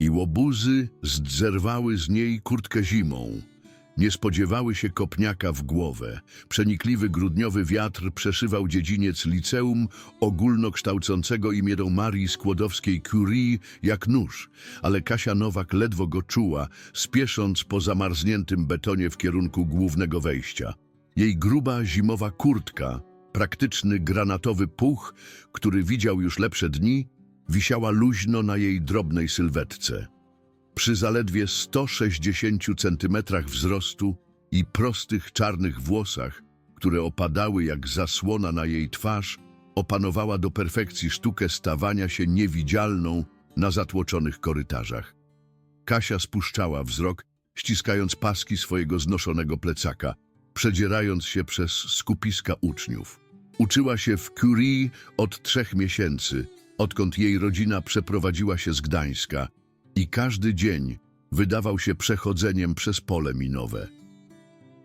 I łobuzy zdzerwały z niej kurtkę zimą. Nie spodziewały się kopniaka w głowę. Przenikliwy grudniowy wiatr przeszywał dziedziniec liceum ogólnokształcącego imię Marii Skłodowskiej-Curie jak nóż, ale Kasia Nowak ledwo go czuła, spiesząc po zamarzniętym betonie w kierunku głównego wejścia. Jej gruba zimowa kurtka, praktyczny granatowy puch, który widział już lepsze dni, wisiała luźno na jej drobnej sylwetce. Przy zaledwie 160 centymetrach wzrostu i prostych czarnych włosach, które opadały jak zasłona na jej twarz, opanowała do perfekcji sztukę stawania się niewidzialną na zatłoczonych korytarzach. Kasia spuszczała wzrok, ściskając paski swojego znoszonego plecaka, przedzierając się przez skupiska uczniów. Uczyła się w Curie od trzech miesięcy, odkąd jej rodzina przeprowadziła się z Gdańska i każdy dzień wydawał się przechodzeniem przez pole minowe.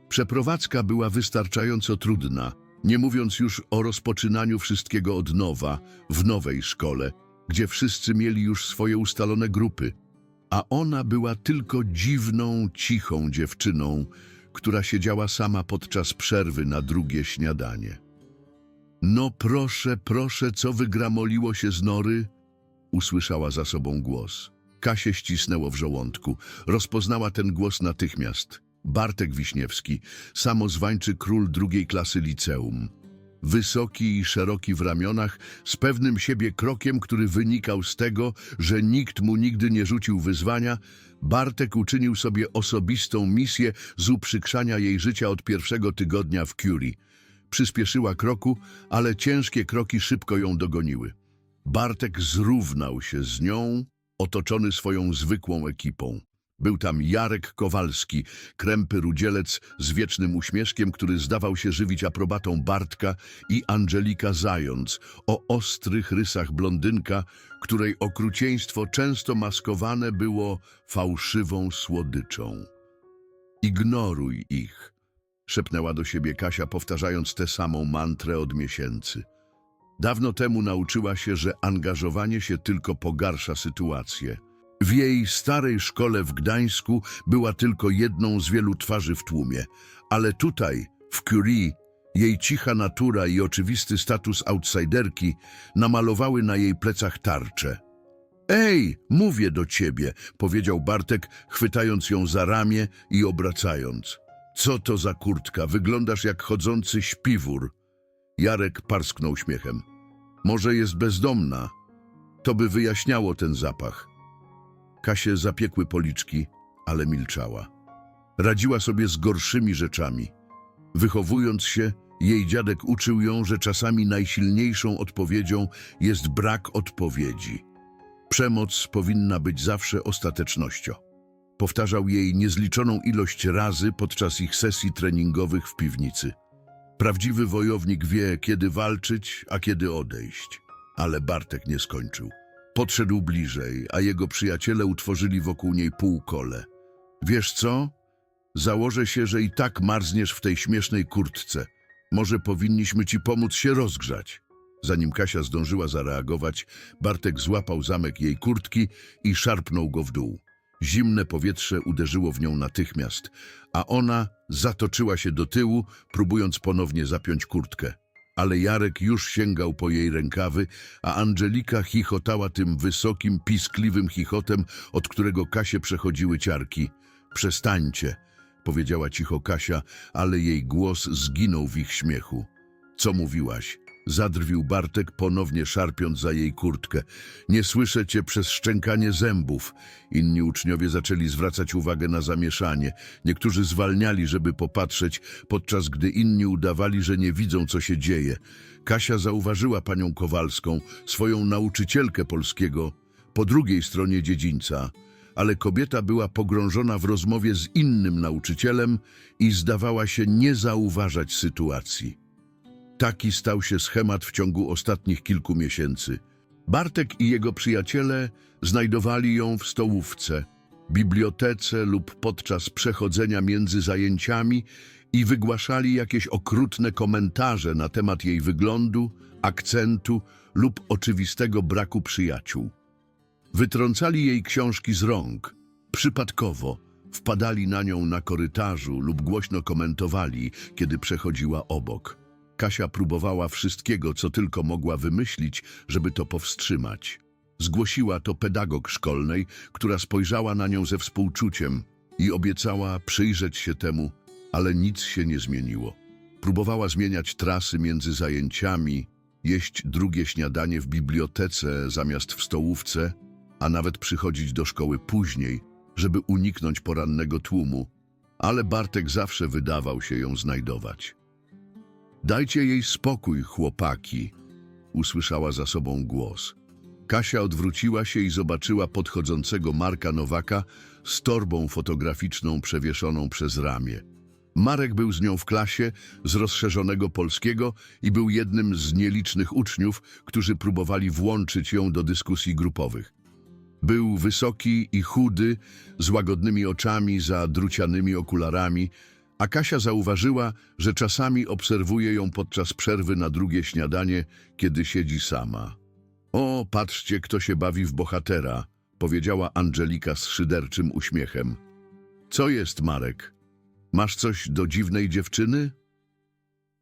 Przeprowadzka była wystarczająco trudna, nie mówiąc już o rozpoczynaniu wszystkiego od nowa, w nowej szkole, gdzie wszyscy mieli już swoje ustalone grupy, a ona była tylko dziwną, cichą dziewczyną, która siedziała sama podczas przerwy na drugie śniadanie. No proszę, proszę, co wygramoliło się z nory? Usłyszała za sobą głos. Kasię ścisnęło w żołądku. Rozpoznała ten głos natychmiast. Bartek Wiśniewski, samozwańczy król drugiej klasy liceum. Wysoki i szeroki w ramionach, z pewnym siebie krokiem, który wynikał z tego, że nikt mu nigdy nie rzucił wyzwania, Bartek uczynił sobie osobistą misję z uprzykrzania jej życia od pierwszego tygodnia w Curie. Przyspieszyła kroku, ale ciężkie kroki szybko ją dogoniły. Bartek zrównał się z nią, otoczony swoją zwykłą ekipą. Był tam Jarek Kowalski, krępy rudzielec z wiecznym uśmieszkiem, który zdawał się żywić aprobatą Bartka i Angelika Zając, o ostrych rysach blondynka, której okrucieństwo często maskowane było fałszywą słodyczą. Ignoruj ich, szepnęła do siebie Kasia, powtarzając tę samą mantrę od miesięcy. Dawno temu nauczyła się, że angażowanie się tylko pogarsza sytuację. W jej starej szkole w Gdańsku była tylko jedną z wielu twarzy w tłumie, ale tutaj, w Curie, jej cicha natura i oczywisty status outsiderki namalowały na jej plecach tarczę. Ej, mówię do ciebie, powiedział Bartek, chwytając ją za ramię i obracając. Co to za kurtka? Wyglądasz jak chodzący śpiwór. Jarek parsknął śmiechem. Może jest bezdomna. To by wyjaśniało ten zapach. Kasie zapiekły policzki, ale milczała. Radziła sobie z gorszymi rzeczami. Wychowując się, jej dziadek uczył ją, że czasami najsilniejszą odpowiedzią jest brak odpowiedzi. Przemoc powinna być zawsze ostatecznością. Powtarzał jej niezliczoną ilość razy podczas ich sesji treningowych w piwnicy. Prawdziwy wojownik wie, kiedy walczyć, a kiedy odejść. Ale Bartek nie skończył. Podszedł bliżej, a jego przyjaciele utworzyli wokół niej półkole. Wiesz co? Założę się, że i tak marzniesz w tej śmiesznej kurtce. Może powinniśmy ci pomóc się rozgrzać. Zanim Kasia zdążyła zareagować, Bartek złapał zamek jej kurtki i szarpnął go w dół. Zimne powietrze uderzyło w nią natychmiast, a ona zatoczyła się do tyłu, próbując ponownie zapiąć kurtkę. Ale Jarek już sięgał po jej rękawy, a Angelika chichotała tym wysokim, piskliwym chichotem, od którego Kasie przechodziły ciarki. Przestańcie, powiedziała cicho Kasia, ale jej głos zginął w ich śmiechu. Co mówiłaś? Zadrwił Bartek, ponownie szarpiąc za jej kurtkę. Nie słyszę cię przez szczękanie zębów. Inni uczniowie zaczęli zwracać uwagę na zamieszanie. Niektórzy zwalniali, żeby popatrzeć, podczas gdy inni udawali, że nie widzą, co się dzieje. Kasia zauważyła panią Kowalską, swoją nauczycielkę polskiego, po drugiej stronie dziedzińca, ale kobieta była pogrążona w rozmowie z innym nauczycielem i zdawała się nie zauważać sytuacji. Taki stał się schemat w ciągu ostatnich kilku miesięcy. Bartek i jego przyjaciele znajdowali ją w stołówce, bibliotece lub podczas przechodzenia między zajęciami i wygłaszali jakieś okrutne komentarze na temat jej wyglądu, akcentu lub oczywistego braku przyjaciół. Wytrącali jej książki z rąk. Przypadkowo wpadali na nią na korytarzu lub głośno komentowali, kiedy przechodziła obok. Kasia próbowała wszystkiego, co tylko mogła wymyślić, żeby to powstrzymać. Zgłosiła to pedagog szkolnej, która spojrzała na nią ze współczuciem i obiecała przyjrzeć się temu, ale nic się nie zmieniło. Próbowała zmieniać trasy między zajęciami, jeść drugie śniadanie w bibliotece zamiast w stołówce, a nawet przychodzić do szkoły później, żeby uniknąć porannego tłumu, ale Bartek zawsze wydawał się ją znajdować. Dajcie jej spokój, chłopaki, usłyszała za sobą głos. Kasia odwróciła się i zobaczyła podchodzącego Marka Nowaka z torbą fotograficzną przewieszoną przez ramię. Marek był z nią w klasie z rozszerzonego polskiego i był jednym z nielicznych uczniów, którzy próbowali włączyć ją do dyskusji grupowych. Był wysoki i chudy, z łagodnymi oczami za drucianymi okularami, a Kasia zauważyła, że czasami obserwuje ją podczas przerwy na drugie śniadanie, kiedy siedzi sama. O, patrzcie, kto się bawi w bohatera, powiedziała Angelika z szyderczym uśmiechem. Co jest, Marek? Masz coś do dziwnej dziewczyny?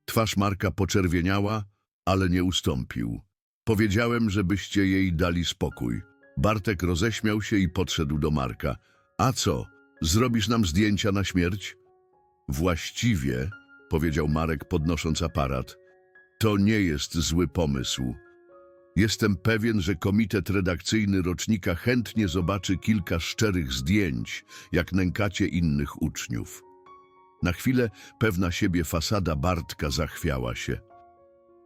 Twarz Marka poczerwieniała, ale nie ustąpił. Powiedziałem, żebyście jej dali spokój. Bartek roześmiał się i podszedł do Marka. A co, zrobisz nam zdjęcia na śmierć? Właściwie, powiedział Marek podnosząc aparat, to nie jest zły pomysł. Jestem pewien, że komitet redakcyjny rocznika chętnie zobaczy kilka szczerych zdjęć, jak nękacie innych uczniów. Na chwilę pewna siebie fasada Bartka zachwiała się.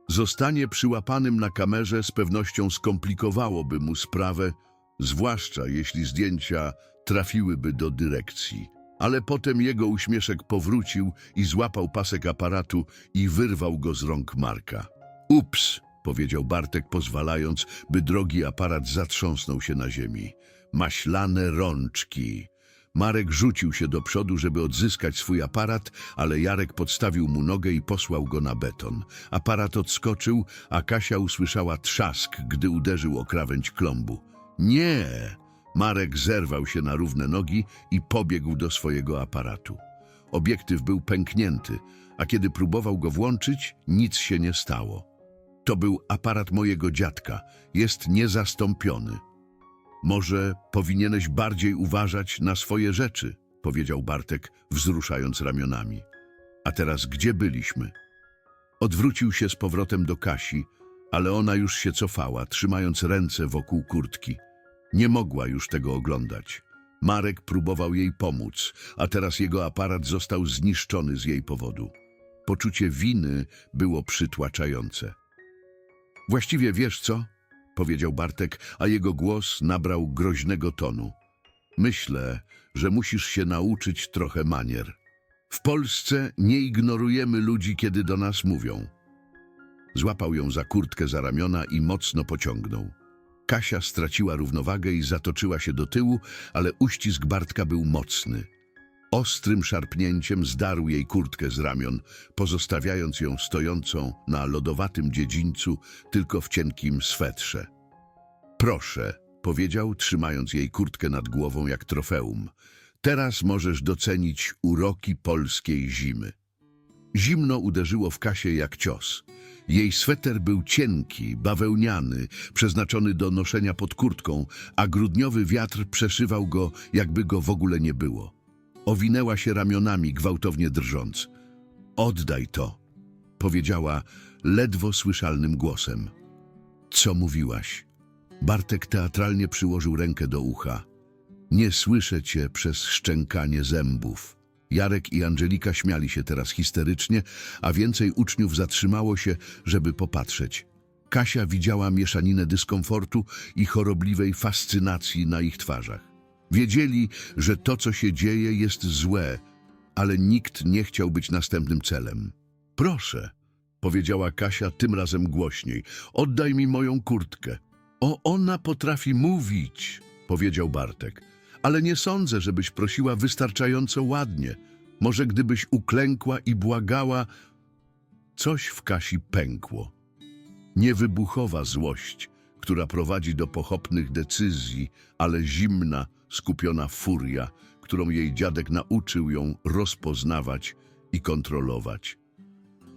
Zostanie przyłapanym na kamerze z pewnością skomplikowałoby mu sprawę, zwłaszcza jeśli zdjęcia trafiłyby do dyrekcji. Ale potem jego uśmieszek powrócił i złapał pasek aparatu i wyrwał go z rąk Marka. Ups, powiedział Bartek, pozwalając, by drogi aparat zatrząsnął się na ziemi. Maślane rączki. Marek rzucił się do przodu, żeby odzyskać swój aparat, ale Jarek podstawił mu nogę i posłał go na beton. Aparat odskoczył, a Kasia usłyszała trzask, gdy uderzył o krawędź klombu. Nie! Marek zerwał się na równe nogi i pobiegł do swojego aparatu. Obiektyw był pęknięty, a kiedy próbował go włączyć, nic się nie stało. To był aparat mojego dziadka. Jest niezastąpiony. Może powinieneś bardziej uważać na swoje rzeczy, powiedział Bartek, wzruszając ramionami. A teraz gdzie byliśmy? Odwrócił się z powrotem do Kasi, ale ona już się cofała, trzymając ręce wokół kurtki. Nie mogła już tego oglądać. Marek próbował jej pomóc, a teraz jego aparat został zniszczony z jej powodu. Poczucie winy było przytłaczające. Właściwie wiesz co? powiedział Bartek, a jego głos nabrał groźnego tonu. Myślę, że musisz się nauczyć trochę manier. W Polsce nie ignorujemy ludzi, kiedy do nas mówią. Złapał ją za kurtkę za ramiona i mocno pociągnął. Kasia straciła równowagę i zatoczyła się do tyłu, ale uścisk Bartka był mocny. Ostrym szarpnięciem zdarł jej kurtkę z ramion, pozostawiając ją stojącą na lodowatym dziedzińcu, tylko w cienkim swetrze. Proszę, powiedział, trzymając jej kurtkę nad głową jak trofeum. Teraz możesz docenić uroki polskiej zimy. Zimno uderzyło w Kasię jak cios. Jej sweter był cienki, bawełniany, przeznaczony do noszenia pod kurtką, a grudniowy wiatr przeszywał go, jakby go w ogóle nie było. Owinęła się ramionami, gwałtownie drżąc. Oddaj to, powiedziała ledwo słyszalnym głosem. Co mówiłaś? Bartek teatralnie przyłożył rękę do ucha. Nie słyszę cię przez szczękanie zębów. Jarek i Angelika śmiali się teraz histerycznie, a więcej uczniów zatrzymało się, żeby popatrzeć. Kasia widziała mieszaninę dyskomfortu i chorobliwej fascynacji na ich twarzach. Wiedzieli, że to, co się dzieje, jest złe, ale nikt nie chciał być następnym celem. Proszę, powiedziała Kasia tym razem głośniej, oddaj mi moją kurtkę. O, ona potrafi mówić, powiedział Bartek, ale nie sądzę, żebyś prosiła wystarczająco ładnie. Może gdybyś uklękła i błagała, coś w Kasi pękło. Niewybuchowa złość, która prowadzi do pochopnych decyzji, ale zimna, skupiona furia, którą jej dziadek nauczył ją rozpoznawać i kontrolować.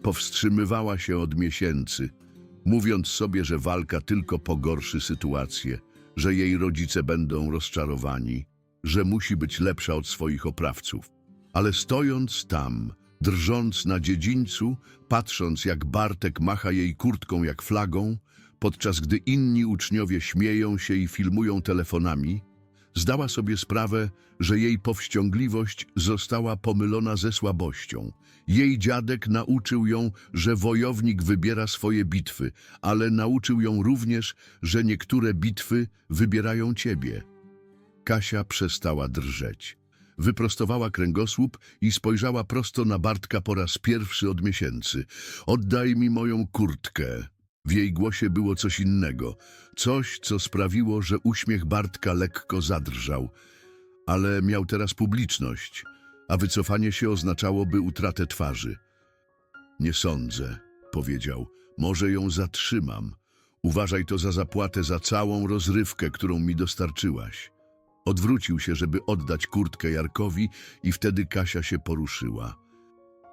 Powstrzymywała się od miesięcy, mówiąc sobie, że walka tylko pogorszy sytuację, że jej rodzice będą rozczarowani, że musi być lepsza od swoich oprawców. Ale stojąc tam, drżąc na dziedzińcu, patrząc jak Bartek macha jej kurtką jak flagą, podczas gdy inni uczniowie śmieją się i filmują telefonami, zdała sobie sprawę, że jej powściągliwość została pomylona ze słabością. Jej dziadek nauczył ją, że wojownik wybiera swoje bitwy, ale nauczył ją również, że niektóre bitwy wybierają ciebie. Kasia przestała drżeć. Wyprostowała kręgosłup i spojrzała prosto na Bartka po raz pierwszy od miesięcy. Oddaj mi moją kurtkę. W jej głosie było coś innego, coś, co sprawiło, że uśmiech Bartka lekko zadrżał. Ale miał teraz publiczność, a wycofanie się oznaczałoby utratę twarzy. Nie sądzę, powiedział. Może ją zatrzymam. Uważaj to za zapłatę za całą rozrywkę, którą mi dostarczyłaś. Odwrócił się, żeby oddać kurtkę Jarkowi i wtedy Kasia się poruszyła.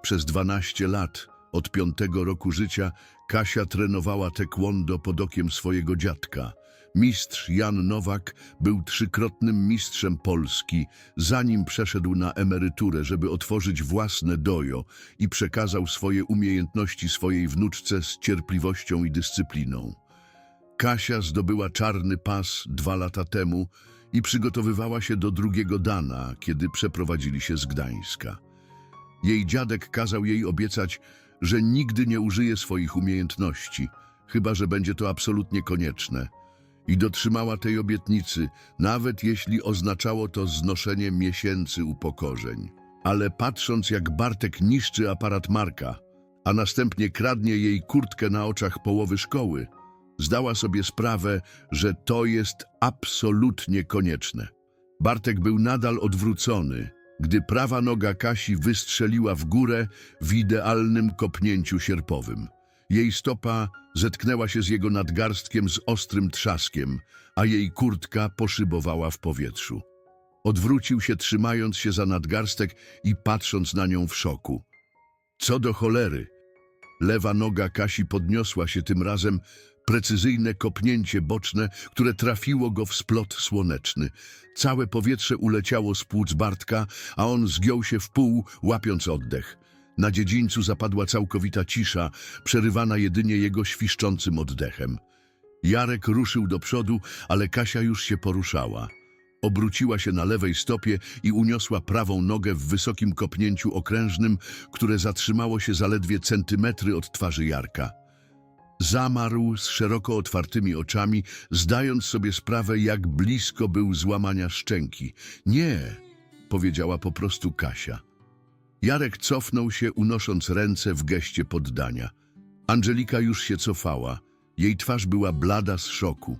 Przez dwanaście lat, od piątego roku życia, Kasia trenowała taekwondo pod okiem swojego dziadka. Mistrz Jan Nowak był trzykrotnym mistrzem Polski, zanim przeszedł na emeryturę, żeby otworzyć własne dojo i przekazał swoje umiejętności swojej wnuczce z cierpliwością i dyscypliną. Kasia zdobyła czarny pas dwa lata temu i przygotowywała się do drugiego dana, kiedy przeprowadzili się z Gdańska. Jej dziadek kazał jej obiecać, że nigdy nie użyje swoich umiejętności, chyba że będzie to absolutnie konieczne. I dotrzymała tej obietnicy, nawet jeśli oznaczało to znoszenie miesięcy upokorzeń. Ale patrząc jak Bartek niszczy aparat Marka, a następnie kradnie jej kurtkę na oczach połowy szkoły, zdała sobie sprawę, że to jest absolutnie konieczne. Bartek był nadal odwrócony, gdy prawa noga Kasi wystrzeliła w górę w idealnym kopnięciu sierpowym. Jej stopa zetknęła się z jego nadgarstkiem z ostrym trzaskiem, a jej kurtka poszybowała w powietrzu. Odwrócił się, trzymając się za nadgarstek i patrząc na nią w szoku. Co do cholery! Lewa noga Kasi podniosła się tym razem precyzyjne kopnięcie boczne, które trafiło go w splot słoneczny. Całe powietrze uleciało z płuc Bartka, a on zgiął się w pół, łapiąc oddech. Na dziedzińcu zapadła całkowita cisza, przerywana jedynie jego świszczącym oddechem. Jarek ruszył do przodu, ale Kasia już się poruszała. Obróciła się na lewej stopie i uniosła prawą nogę w wysokim kopnięciu okrężnym, które zatrzymało się zaledwie centymetry od twarzy Jarka. Zamarł z szeroko otwartymi oczami, zdając sobie sprawę, jak blisko był złamania szczęki. Nie, powiedziała po prostu Kasia. Jarek cofnął się, unosząc ręce w geście poddania. Angelika już się cofała. Jej twarz była blada z szoku.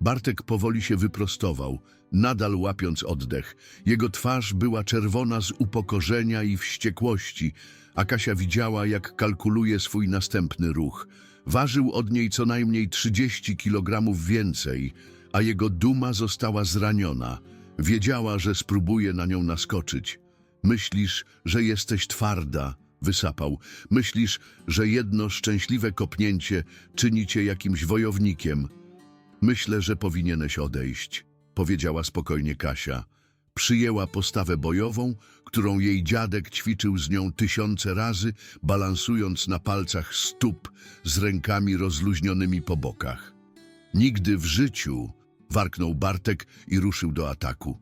Bartek powoli się wyprostował, nadal łapiąc oddech. Jego twarz była czerwona z upokorzenia i wściekłości, a Kasia widziała, jak kalkuluje swój następny ruch. Ważył od niej co najmniej 30 kilogramów więcej, a jego duma została zraniona. Wiedziała, że spróbuje na nią naskoczyć. Myślisz, że jesteś twarda, wysapał. Myślisz, że jedno szczęśliwe kopnięcie czyni cię jakimś wojownikiem. Myślę, że powinieneś odejść, powiedziała spokojnie Kasia. Przyjęła postawę bojową, którą jej dziadek ćwiczył z nią tysiące razy, balansując na palcach stóp z rękami rozluźnionymi po bokach. Nigdy w życiu, warknął Bartek i ruszył do ataku.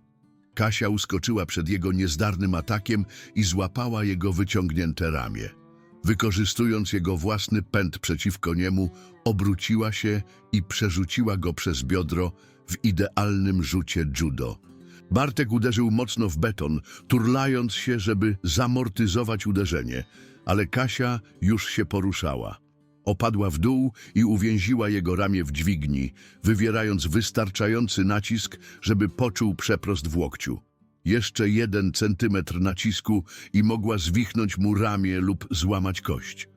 Kasia uskoczyła przed jego niezdarnym atakiem i złapała jego wyciągnięte ramię. Wykorzystując jego własny pęd przeciwko niemu, obróciła się i przerzuciła go przez biodro w idealnym rzucie judo. Bartek uderzył mocno w beton, turlając się, żeby zamortyzować uderzenie, ale Kasia już się poruszała. Opadła w dół i uwięziła jego ramię w dźwigni, wywierając wystarczający nacisk, żeby poczuł przeprost w łokciu. Jeszcze jeden centymetr nacisku i mogła zwichnąć mu ramię lub złamać kość.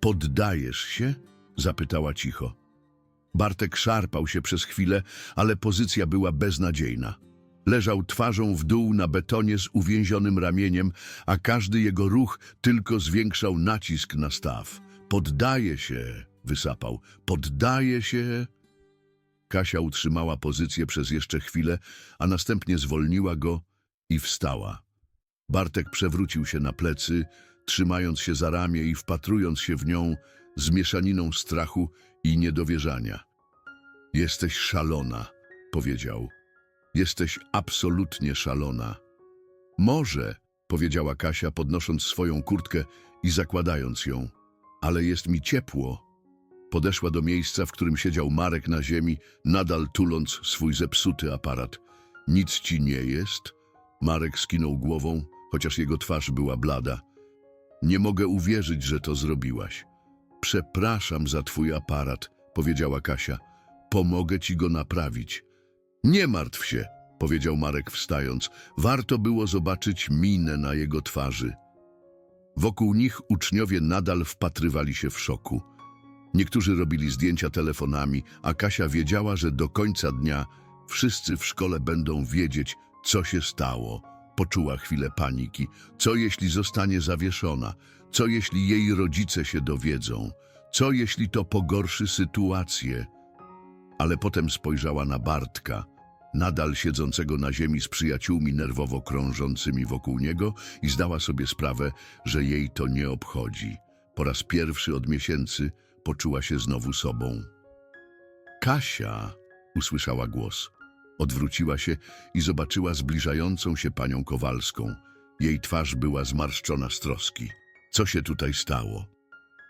Poddajesz się? zapytała cicho. Bartek szarpał się przez chwilę, ale pozycja była beznadziejna. Leżał twarzą w dół na betonie z uwięzionym ramieniem, a każdy jego ruch tylko zwiększał nacisk na staw. Poddaje się, wysapał. Poddaje się. Kasia utrzymała pozycję przez jeszcze chwilę, a następnie zwolniła go i wstała. Bartek przewrócił się na plecy, trzymając się za ramię i wpatrując się w nią z mieszaniną strachu i niedowierzania. Jesteś szalona, powiedział. Jesteś absolutnie szalona. Może, powiedziała Kasia, podnosząc swoją kurtkę i zakładając ją, ale jest mi ciepło. Podeszła do miejsca, w którym siedział Marek na ziemi, nadal tuląc swój zepsuty aparat. Nic ci nie jest? Marek skinął głową, chociaż jego twarz była blada. Nie mogę uwierzyć, że to zrobiłaś. Przepraszam za twój aparat, powiedziała Kasia. Pomogę ci go naprawić. Nie martw się, powiedział Marek wstając. Warto było zobaczyć minę na jego twarzy. Wokół nich uczniowie nadal wpatrywali się w szoku. Niektórzy robili zdjęcia telefonami, a Kasia wiedziała, że do końca dnia wszyscy w szkole będą wiedzieć, co się stało. Poczuła chwilę paniki. Co jeśli zostanie zawieszona? Co jeśli jej rodzice się dowiedzą? Co jeśli to pogorszy sytuację? Ale potem spojrzała na Bartka, nadal siedzącego na ziemi z przyjaciółmi nerwowo krążącymi wokół niego i zdała sobie sprawę, że jej to nie obchodzi. Po raz pierwszy od miesięcy poczuła się znowu sobą. Kasia, usłyszała głos. Odwróciła się i zobaczyła zbliżającą się panią Kowalską. Jej twarz była zmarszczona z troski. Co się tutaj stało?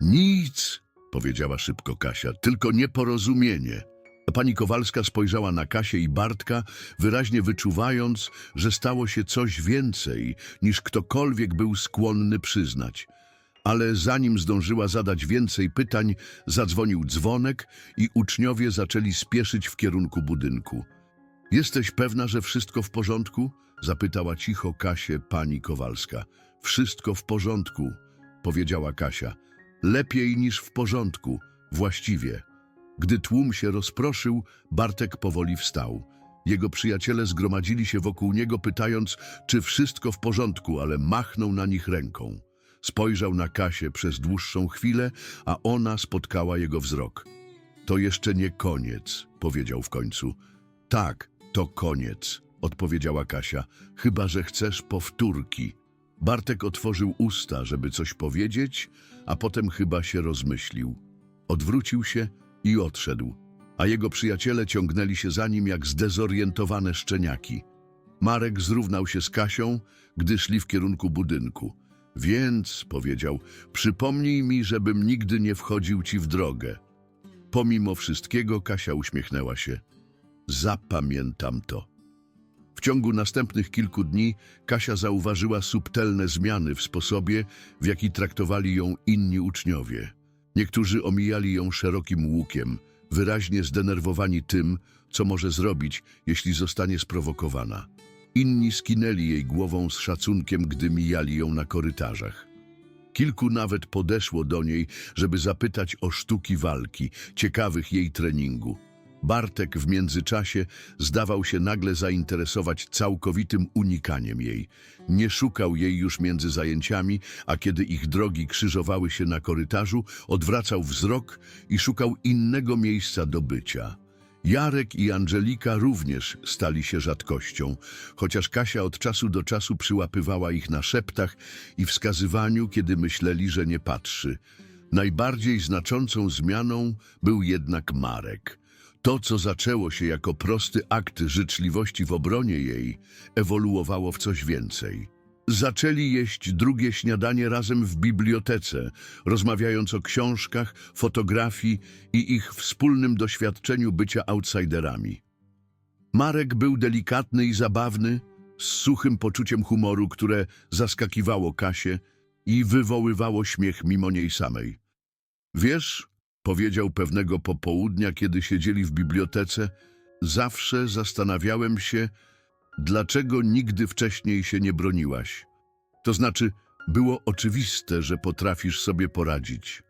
Nic, powiedziała szybko Kasia, tylko nieporozumienie. Pani Kowalska spojrzała na Kasię i Bartka, wyraźnie wyczuwając, że stało się coś więcej, niż ktokolwiek był skłonny przyznać. Ale zanim zdążyła zadać więcej pytań, zadzwonił dzwonek i uczniowie zaczęli spieszyć w kierunku budynku. Jesteś pewna, że wszystko w porządku? Zapytała cicho Kasię pani Kowalska. Wszystko w porządku, powiedziała Kasia. Lepiej niż w porządku, właściwie. Gdy tłum się rozproszył, Bartek powoli wstał. Jego przyjaciele zgromadzili się wokół niego, pytając, czy wszystko w porządku, ale machnął na nich ręką. Spojrzał na Kasię przez dłuższą chwilę, a ona spotkała jego wzrok. To jeszcze nie koniec, powiedział w końcu. Tak, to koniec, odpowiedziała Kasia, chyba że chcesz powtórki. Bartek otworzył usta, żeby coś powiedzieć, a potem chyba się rozmyślił. Odwrócił się i odszedł, a jego przyjaciele ciągnęli się za nim jak zdezorientowane szczeniaki. Marek zrównał się z Kasią, gdy szli w kierunku budynku. Więc, powiedział, przypomnij mi, żebym nigdy nie wchodził ci w drogę. Pomimo wszystkiego Kasia uśmiechnęła się. Zapamiętam to. W ciągu następnych kilku dni Kasia zauważyła subtelne zmiany w sposobie, w jaki traktowali ją inni uczniowie. Niektórzy omijali ją szerokim łukiem, wyraźnie zdenerwowani tym, co może zrobić, jeśli zostanie sprowokowana. Inni skinęli jej głową z szacunkiem, gdy mijali ją na korytarzach. Kilku nawet podeszło do niej, żeby zapytać o sztuki walki, ciekawych jej treningu. Bartek w międzyczasie zdawał się nagle zainteresować całkowitym unikaniem jej. Nie szukał jej już między zajęciami, a kiedy ich drogi krzyżowały się na korytarzu, odwracał wzrok i szukał innego miejsca do bycia. Jarek i Angelika również stali się rzadkością, chociaż Kasia od czasu do czasu przyłapywała ich na szeptach i wskazywaniu, kiedy myśleli, że nie patrzy. Najbardziej znaczącą zmianą był jednak Marek. To, co zaczęło się jako prosty akt życzliwości w obronie jej, ewoluowało w coś więcej. Zaczęli jeść drugie śniadanie razem w bibliotece, rozmawiając o książkach, fotografii i ich wspólnym doświadczeniu bycia outsiderami. Marek był delikatny i zabawny, z suchym poczuciem humoru, które zaskakiwało Kasię i wywoływało śmiech mimo niej samej. Wiesz, powiedział pewnego popołudnia, kiedy siedzieli w bibliotece, zawsze zastanawiałem się, dlaczego nigdy wcześniej się nie broniłaś. To znaczy, było oczywiste, że potrafisz sobie poradzić.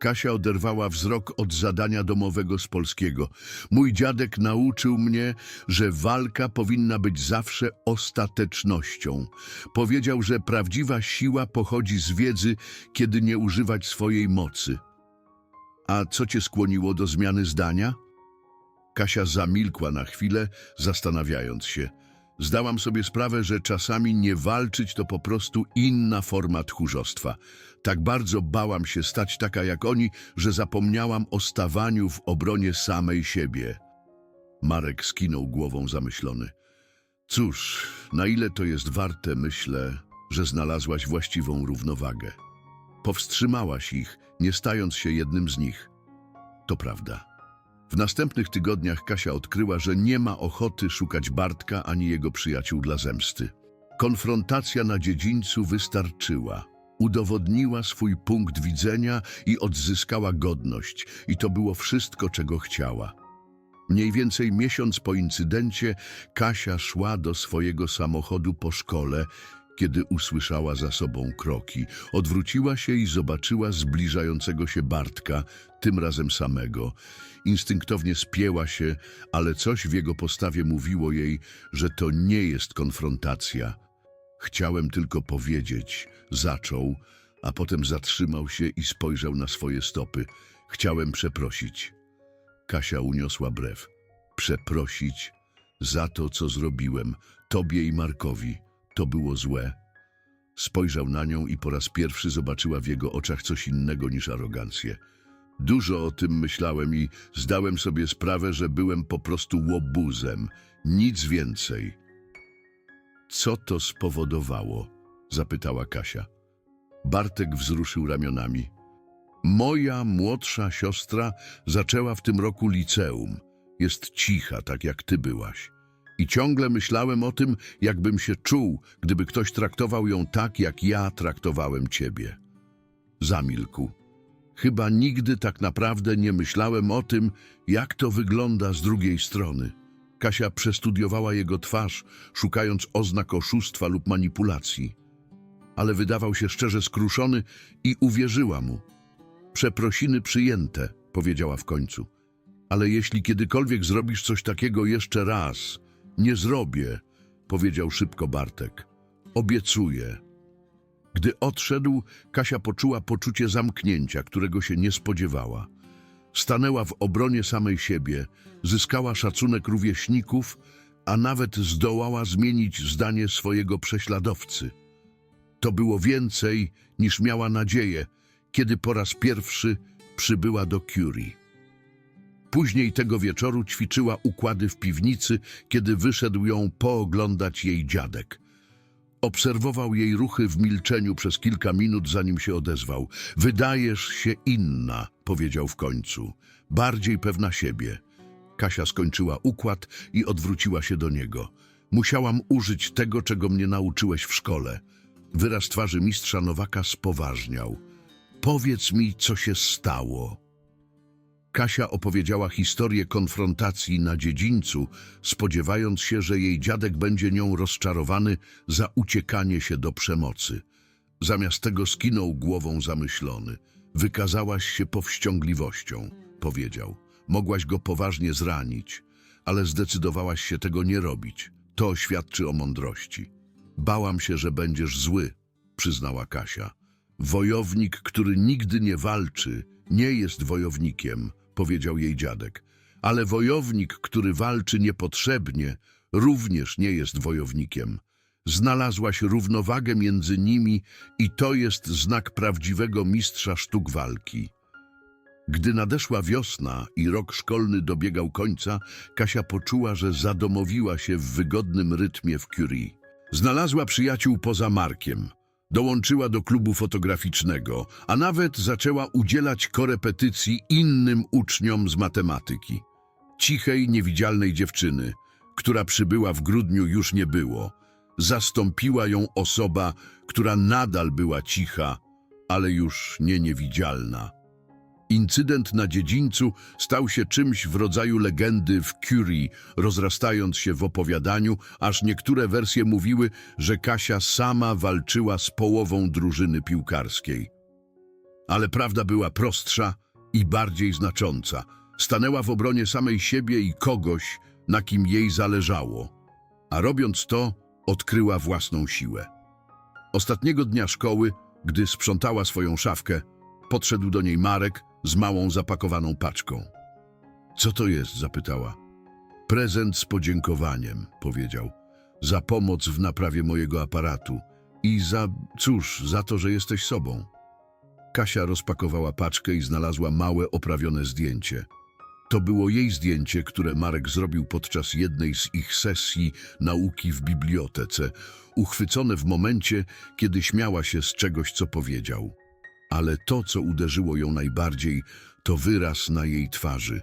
Kasia oderwała wzrok od zadania domowego z polskiego. Mój dziadek nauczył mnie, że walka powinna być zawsze ostatecznością. Powiedział, że prawdziwa siła pochodzi z wiedzy, kiedy nie używać swojej mocy. A co cię skłoniło do zmiany zdania? Kasia zamilkła na chwilę, zastanawiając się. Zdałam sobie sprawę, że czasami nie walczyć to po prostu inna forma tchórzostwa. Tak bardzo bałam się stać taka jak oni, że zapomniałam o stawaniu w obronie samej siebie. Marek skinął głową zamyślony. Cóż, na ile to jest warte, myślę, że znalazłaś właściwą równowagę. Powstrzymałaś ich, nie stając się jednym z nich. To prawda. W następnych tygodniach Kasia odkryła, że nie ma ochoty szukać Bartka ani jego przyjaciół dla zemsty. Konfrontacja na dziedzińcu wystarczyła. Udowodniła swój punkt widzenia i odzyskała godność, i to było wszystko, czego chciała. Mniej więcej miesiąc po incydencie Kasia szła do swojego samochodu po szkole, kiedy usłyszała za sobą kroki. Odwróciła się i zobaczyła zbliżającego się Bartka, tym razem samego. Instynktownie spięła się, ale coś w jego postawie mówiło jej, że to nie jest konfrontacja. Chciałem tylko powiedzieć, zaczął, a potem zatrzymał się i spojrzał na swoje stopy. Chciałem przeprosić. Kasia uniosła brew. Przeprosić za to, co zrobiłem, tobie i Markowi. To było złe. Spojrzał na nią i po raz pierwszy zobaczyła w jego oczach coś innego niż arogancję. Dużo o tym myślałem i zdałem sobie sprawę, że byłem po prostu łobuzem. Nic więcej. Co to spowodowało? zapytała Kasia. Bartek wzruszył ramionami. Moja młodsza siostra zaczęła w tym roku liceum. Jest cicha, tak jak ty byłaś. I ciągle myślałem o tym, jakbym się czuł, gdyby ktoś traktował ją tak, jak ja traktowałem ciebie. Zamilkł. Chyba nigdy tak naprawdę nie myślałem o tym, jak to wygląda z drugiej strony. Kasia przestudiowała jego twarz, szukając oznak oszustwa lub manipulacji. Ale wydawał się szczerze skruszony i uwierzyła mu. Przeprosiny przyjęte, powiedziała w końcu. Ale jeśli kiedykolwiek zrobisz coś takiego jeszcze raz, nie zrobię, powiedział szybko Bartek. Obiecuję. Gdy odszedł, Kasia poczuła poczucie zamknięcia, którego się nie spodziewała. Stanęła w obronie samej siebie, zyskała szacunek rówieśników, a nawet zdołała zmienić zdanie swojego prześladowcy. To było więcej niż miała nadzieję, kiedy po raz pierwszy przybyła do Curie. Później tego wieczoru ćwiczyła układy w piwnicy, kiedy wyszedł ją pooglądać jej dziadek. Obserwował jej ruchy w milczeniu przez kilka minut, zanim się odezwał. Wydajesz się inna, powiedział w końcu. Bardziej pewna siebie. Kasia skończyła układ i odwróciła się do niego. Musiałam użyć tego, czego mnie nauczyłeś w szkole. Wyraz twarzy mistrza Nowaka spoważniał. Powiedz mi, co się stało. Kasia opowiedziała historię konfrontacji na dziedzińcu, spodziewając się, że jej dziadek będzie nią rozczarowany za uciekanie się do przemocy. Zamiast tego skinął głową zamyślony. Wykazałaś się powściągliwością, powiedział. Mogłaś go poważnie zranić, ale zdecydowałaś się tego nie robić. To świadczy o mądrości. Bałam się, że będziesz zły, przyznała Kasia. Wojownik, który nigdy nie walczy, nie jest wojownikiem, powiedział jej dziadek. Ale wojownik, który walczy niepotrzebnie, również nie jest wojownikiem. Znalazłaś równowagę między nimi i to jest znak prawdziwego mistrza sztuk walki. Gdy nadeszła wiosna i rok szkolny dobiegał końca, Kasia poczuła, że zadomowiła się w wygodnym rytmie w Curie. Znalazła przyjaciół poza Markiem. Dołączyła do klubu fotograficznego, a nawet zaczęła udzielać korepetycji innym uczniom z matematyki. Cichej, niewidzialnej dziewczyny, która przybyła w grudniu już nie było. Zastąpiła ją osoba, która nadal była cicha, ale już nie niewidzialna. Incydent na dziedzińcu stał się czymś w rodzaju legendy w Curie, rozrastając się w opowiadaniu, aż niektóre wersje mówiły, że Kasia sama walczyła z połową drużyny piłkarskiej. Ale prawda była prostsza i bardziej znacząca. Stanęła w obronie samej siebie i kogoś, na kim jej zależało. A robiąc to, odkryła własną siłę. Ostatniego dnia szkoły, gdy sprzątała swoją szafkę, podszedł do niej Marek z małą zapakowaną paczką. Co to jest? zapytała. Prezent z podziękowaniem, powiedział. Za pomoc w naprawie mojego aparatu i za, cóż, za to, że jesteś sobą. Kasia rozpakowała paczkę i znalazła małe, oprawione zdjęcie. To było jej zdjęcie, które Marek zrobił podczas jednej z ich sesji nauki w bibliotece, uchwycone w momencie, kiedy śmiała się z czegoś, co powiedział. Ale to, co uderzyło ją najbardziej, to wyraz na jej twarzy,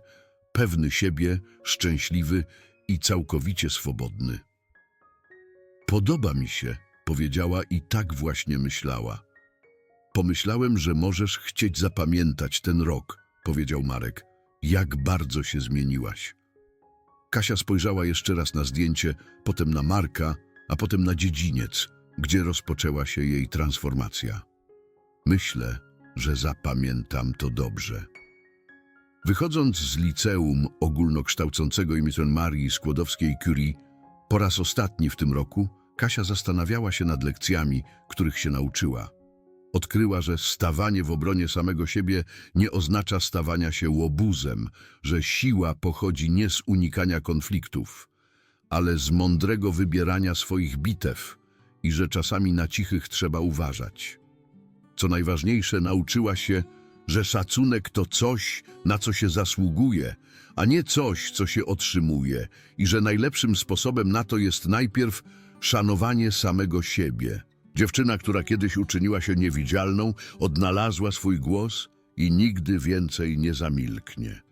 pewny siebie, szczęśliwy i całkowicie swobodny. Podoba mi się, powiedziała i tak właśnie myślała. Pomyślałem, że możesz chcieć zapamiętać ten rok, powiedział Marek. Jak bardzo się zmieniłaś. Kasia spojrzała jeszcze raz na zdjęcie, potem na Marka, a potem na dziedziniec, gdzie rozpoczęła się jej transformacja. Myślę, że zapamiętam to dobrze. Wychodząc z liceum ogólnokształcącego imię Marii Skłodowskiej-Curie, po raz ostatni w tym roku, Kasia zastanawiała się nad lekcjami, których się nauczyła. Odkryła, że stawanie w obronie samego siebie nie oznacza stawania się łobuzem, że siła pochodzi nie z unikania konfliktów, ale z mądrego wybierania swoich bitew i że czasami na cichych trzeba uważać. Co najważniejsze, nauczyła się, że szacunek to coś, na co się zasługuje, a nie coś, co się otrzymuje, i że najlepszym sposobem na to jest najpierw szanowanie samego siebie. Dziewczyna, która kiedyś uczyniła się niewidzialną, odnalazła swój głos i nigdy więcej nie zamilknie.